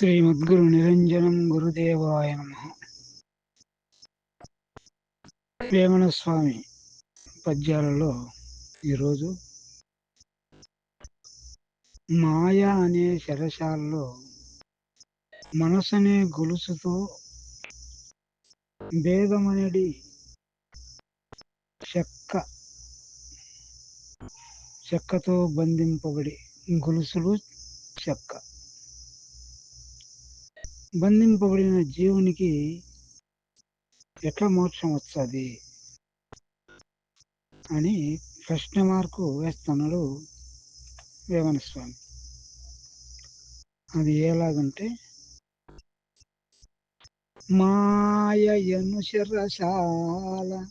శ్రీమద్గురు నిరంజనం గురుదేవాయ నమ. వేమన స్వామి పద్యాలలో ఈరోజు మాయ అనే శరశాలలో మనసనే గొలుసుతో భేదమనేది చెక్క చెక్కతో బంధింపబడి గొలుసులు చెక్క. బంధింపబడిన జీవునికి ఎట్లా మోక్షం వస్తుంది? అని ప్రశ్న మార్కు వేస్తున్నాడు వేమనస్వామి. అది ఎలాగంటే మాయను శరసాల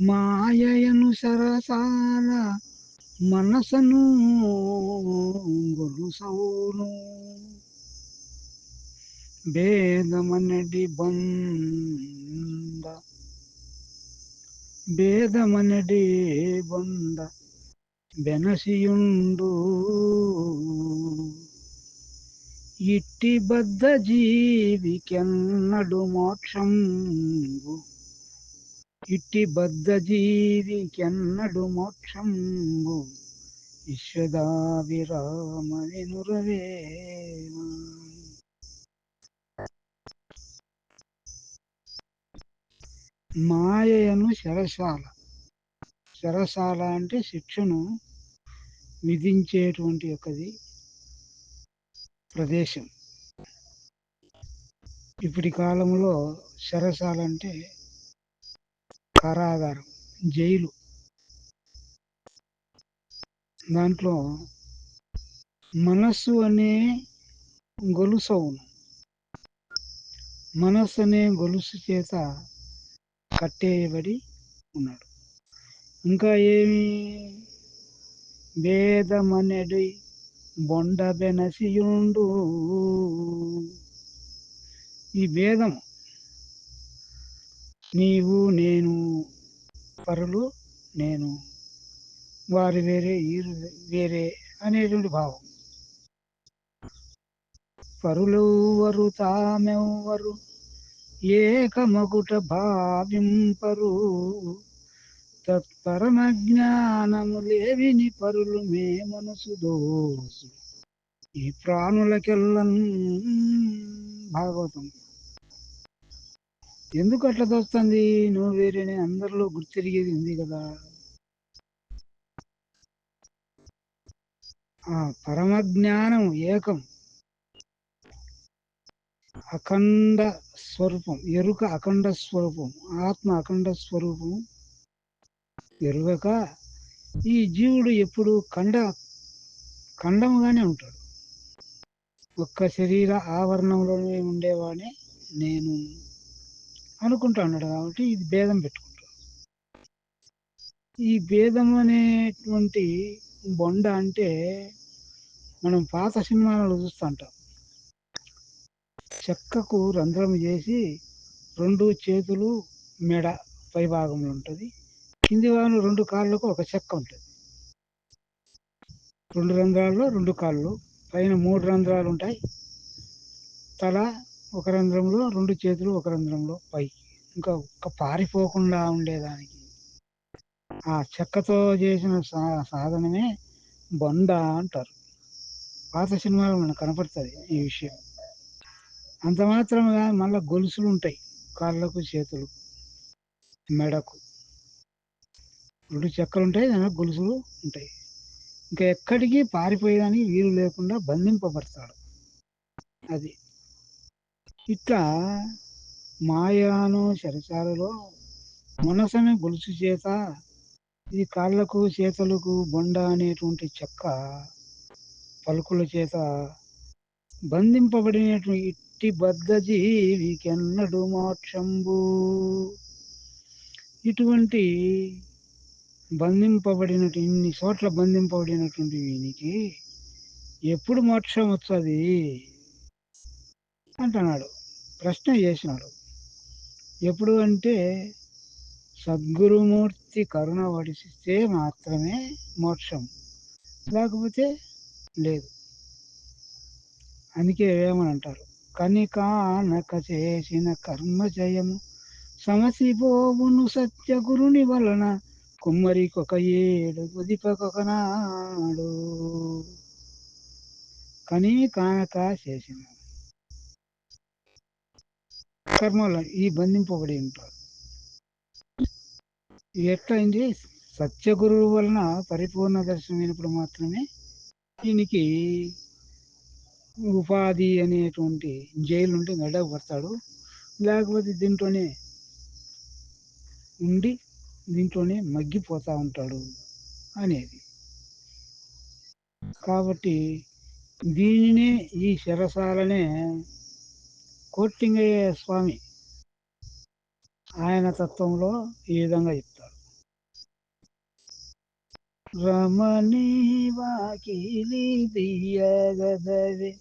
మాయను సరసాల మనసను గొలుసవును. భేదమనడి బొంద. భేదమనడి బొంద. బెనసియుండు ఇట్టి బద్ద జీవికెన్నడు మోక్షం ఇట్టి బద్ద జీవికెన్నడు మోక్షం విశ్వదా విరామని నురవేమా మాయను శరసాల శరసాల అంటే శిక్షను విధించేటువంటి ఒకది ప్రదేశం. ఇప్పటి కాలంలో శరసాల అంటే కారాగారం జైలు. దాంట్లో మనస్సు అనే గొలుసు అవును మనస్సు అనే గొలుసు చేత కట్టేయబడి ఉన్నాడు. ఇంకా ఏమి భేదమనెడి బొండ బెనసియుండు. ఈ భేదం నీవు నేను పరులు నేను వారు వేరే ఈరు వేరే అనేటువంటి భావం. పరులు వరు తామెవ్వరు ఏకమగుట భావింపరు తత్పరమ జ్ఞానము లేవిని పరులు మే మనసు దోసు. ఈ ప్రాణులకెల్లన్ భాగవతం. ఎందుకు అట్లా దోస్తుంది? నువ్వు వేరేనే అందరిలో గుర్తిరిగేది ఉంది కదా. ఆ పరమ జ్ఞానం ఏకం. అఖండ స్వరూపం ఎరుక అఖండ స్వరూపం ఆత్మ అఖండ స్వరూపం ఎరుగక ఈ జీవుడు ఎప్పుడు ఖండ ఖండముగానే ఉంటాడు. ఒక్క శరీర ఆవరణంలోనే ఉండేవాడే నేను అనుకుంటా ఉన్నాడు కాబట్టి ఇది భేదం పెట్టుకుంటాడు ఈ భేదం అనేటువంటి బొండ అంటే మనం పాత సినిమాలలో చూస్తుంటాం చెక్కకు రంధ్రం చేసి రెండు చేతులు మెడ పై భాగంలో ఉంటుంది. కింది భాగంలో రెండు కాళ్ళకు ఒక చెక్క ఉంటుంది. రెండు రంధ్రాల్లో రెండు కాళ్ళు పైన మూడు రంధ్రాలు ఉంటాయి. తల ఒక రంధ్రంలో రెండు చేతులు ఒక రంధ్రంలో పైకి. ఇంకా ఒక్క పారిపోకుండా ఉండేదానికి. ఆ చెక్కతో చేసిన సా సాధనమే బొండ అంటారు. పాత సినిమాలో మనకు కనపడుతుంది ఈ విషయం. అంత మాత్రమే మళ్ళీ గొలుసులు ఉంటాయి. కాళ్ళకు చేతులు మెడకు. రెండు చెక్కలు ఉంటాయి దాని గొలుసులు ఉంటాయి. ఇంకా ఎక్కడికి పారిపోయేదానికి వీలు లేకుండా బంధింపబడతాడు. అది. ఇట్లా మాయాను శరచాలలో మనసని గొలుసు చేత ఈ కాళ్ళకు చేతులకు బొండ అనేటువంటి చెక్క పలుకుల చేత బంధింపబడినటువంటి ఇట్టి బద్ధ జీవికెన్నడు మోక్షంబు. ఇటువంటి బంధింపబడినటు ఇన్ని చోట్ల బంధింపబడినటువంటి వీనికి ఎప్పుడు మోక్షం వస్తుంది? అంటున్నాడు. ప్రశ్న చేసినాడు. ఎప్పుడు అంటే సద్గురుమూర్తి కరుణ వడిస్తే మాత్రమే మోక్షం. లేకపోతే లేదు. అందుకే ఏమని అంటారు కనికానక చేసిన కర్మ జయము సమసిపోవును సత్యగురుని వలన కుమ్మరికొక ఏడు ఉదిపకొకనాడు నాడు. కానక చేసిన కర్మలో ఈ బంధింపబడి ఉంటారు ఇది ఎట్లయింది? సత్యగురువు వలన పరిపూర్ణ దర్శనమైనప్పుడు మాత్రమే దీనికి ఉపాధి అనేటువంటి జైలు ఉంటే మెడకు పడతాడు. లేకపోతే దీంట్లోనే ఉండి దీంట్లోనే మగ్గిపోతా ఉంటాడు అనేది. కాబట్టి దీనినే ఈ శరసాలనే కోట్టింగయ్య స్వామి ఆయన తత్వంలో ఈ విధంగా చెప్తాడు. రమణి వాకిలి దియగదవే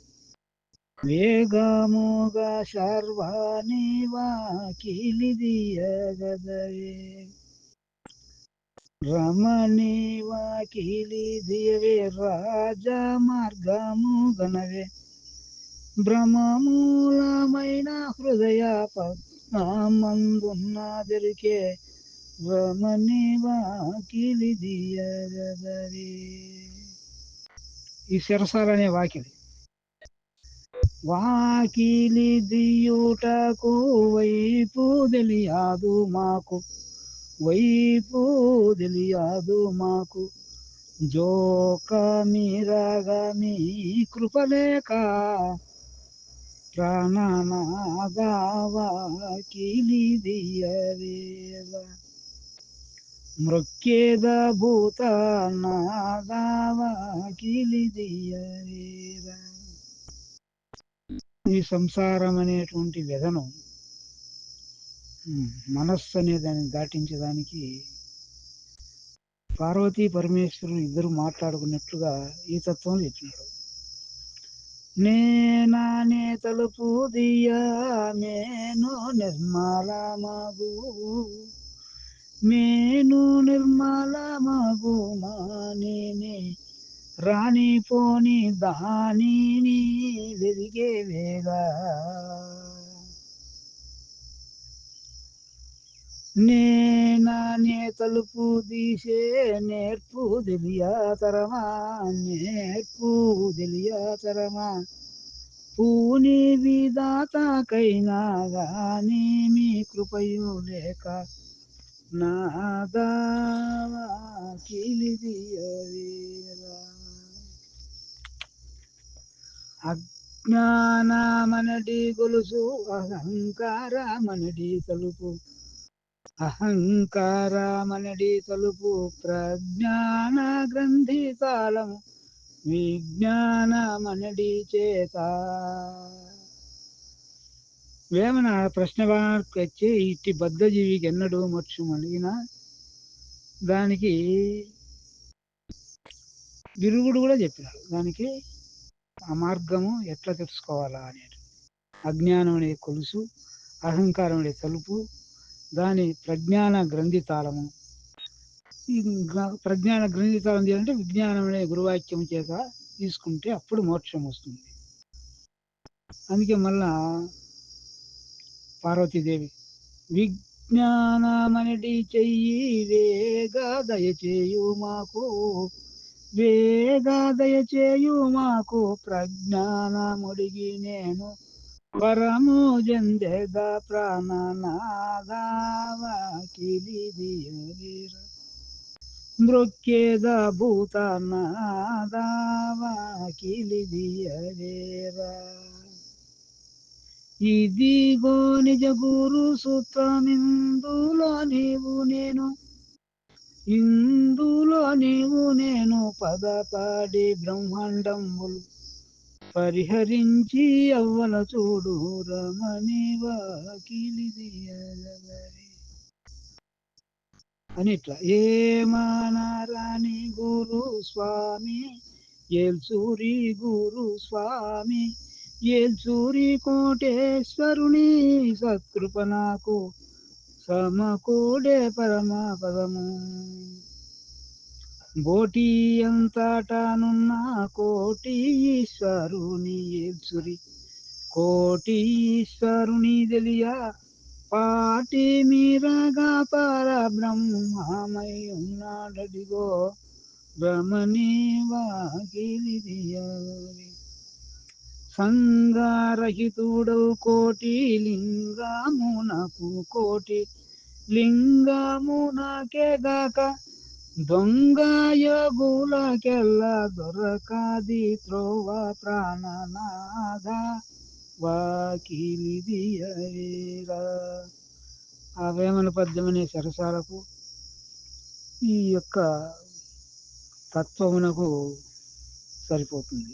వేగముగా సర్వాణి వాకిలి దియగదవే రమణి వాకిలి దియవే రాజ మార్గము గనవే. భ్రమమూలమైన హృదయ పద్మందున్న దొరికే రమణి వాకిలి దియగదవే ఈ శిరసాలనే వాకిలి. వాకిలి దియుటకు వైపు తెలియదు మాకు. వైపు తెలియదు మాకు. జోక మీరగా మీ కృపలేక ప్రాణనాదావాకిలి దియవేల మృక్కేద భూత నాదావాకిలి దియవేల ఈ సంసారం అనేటువంటి వ్యధను మనస్సు అనే దాన్ని దాటించడానికి పార్వతీ పరమేశ్వరులు ఇద్దరు మాట్లాడుకున్నట్లుగా ఈ తత్వం చెప్పినాడు. నేనానే తలుపు దియా మేను నిర్మల మేను నిర్మలా రాణి పోని దానిని వెదిగే వేగా. నేనా నే తలుపు తీసే నేర్పు తెలియతరమా నేర్పు తెలియతరమా పూని విధాతకైనా గాని మీ కృపయు లేక నాదావా కిలిదియవేలా అజ్ఞానమనడి గొలుసు అహంకారమనడి తలుపు అహంకారమనడి తలుపు ప్రజ్ఞాన గ్రంథి తాళము విజ్ఞానమనడి చేత వేమన ప్రశ్న వచ్చి ఇట్టి బద్ధజీవికి ఎన్నడూ మోక్షం అడిగిన దానికి విరుగుడు కూడా చెప్పినాడు. దానికి ఆ మార్గము ఎట్లా తెలుసుకోవాలా అనేది. అజ్ఞానం అనే కొలుసు అహంకారం అనే తలుపు దాని ప్రజ్ఞాన గ్రంథితాళము ఈ ప్రజ్ఞాన గ్రంథి తాళం చేయాలంటే విజ్ఞానం అనే గురువాక్యం చేత తీసుకుంటే అప్పుడు మోక్షం వస్తుంది. అందుకే మళ్ళా పార్వతీదేవి విజ్ఞానమనడి చెయ్యి వేగా దయచేయు మాకు వేగా దయచేయు మాకు ప్రజ్ఞానముడిగి నేను వరము జందెద ప్రాణనాదావాకిలిదియవీర మృక్కేద భూతనాదావాకిలిదియవేరా ఇదిగో నిజ గురు సూత్రమిందులో నీవు నేను ఇందులో నీవు నేను పదపాడి బ్రహ్మాండములు పరిహరించి అవ్వల చూడు రమణి వాకిలిది అని ఇట్లా ఏమానారాని గురు స్వామి ఏల్సూరి గురు స్వామి ఏల్సూరి కోటేశ్వరుని సత్కృప నాకు సమకూడే పరమ పదము బోటి అంతటానున్న కోటి ఈశ్వరుని ఏల్చురి కోటి ఈశ్వరుని తెలియ పాటి మీరగా పర బ్రహ్మమై ఉన్నాడడిగో. బ్రహ్మని వాకిలిదియాలి సంగారహితుడవు కోటి లింగమునకు కోటి. లింగమునకే గాక దొంగ యోగులకెల్లా దొరకది త్రోవ ప్రాణనాథ వాకిలిది ఆ వేమన పద్యం అనే సరసాలకు ఈ యొక్క తత్వమునకు సరిపోతుంది.